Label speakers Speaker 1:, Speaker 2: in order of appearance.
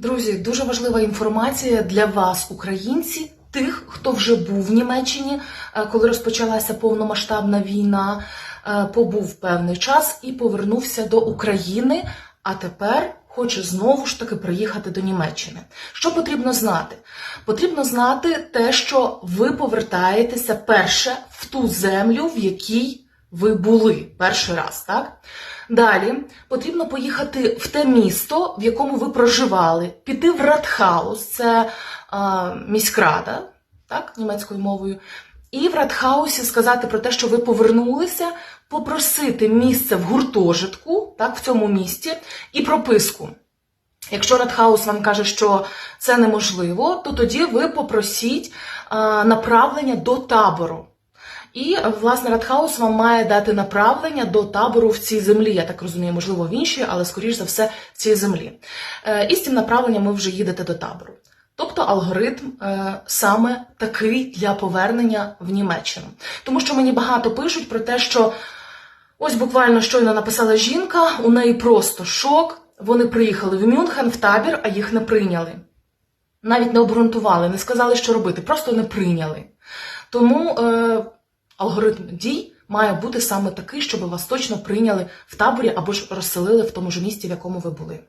Speaker 1: Друзі, дуже важлива інформація для вас, українці, тих, хто вже був в Німеччині, е, коли розпочалася повномасштабна війна, е, побув певний час і повернувся до України, а тепер хоче знову ж таки приїхати до Німеччини. Що потрібно знати? Потрібно знати те, що ви повертаєтеся перше в ту землю, в якій ви були перший раз, так? Далі потрібно поїхати в те місто, в якому ви проживали, піти в Радхаус, це а, міськрада, так, німецькою мовою, і в Радхаусі сказати про те, що ви повернулися, попросити місце в гуртожитку, так, в цьому місті, і прописку. Якщо Радхаус вам каже, що це неможливо, то тоді ви попросіть а, направлення до табору. І, власне, Радхаус вам має дати направлення до табору в цій землі. Я так розумію, можливо, в іншій, але скоріш за все в цій землі. Е, І з цим направленням ви вже їдете до табору. Тобто алгоритм е, саме такий для повернення в Німеччину. Тому що мені багато пишуть про те, що ось буквально щойно написала жінка, у неї просто шок. Вони приїхали в Мюнхен в табір, а їх не прийняли. Навіть не обґрунтували, не сказали, що робити, просто не прийняли. Тому е, алгоритм дій має бути саме такий, щоб вас точно прийняли в таборі або ж розселили в тому ж місті, в якому ви були.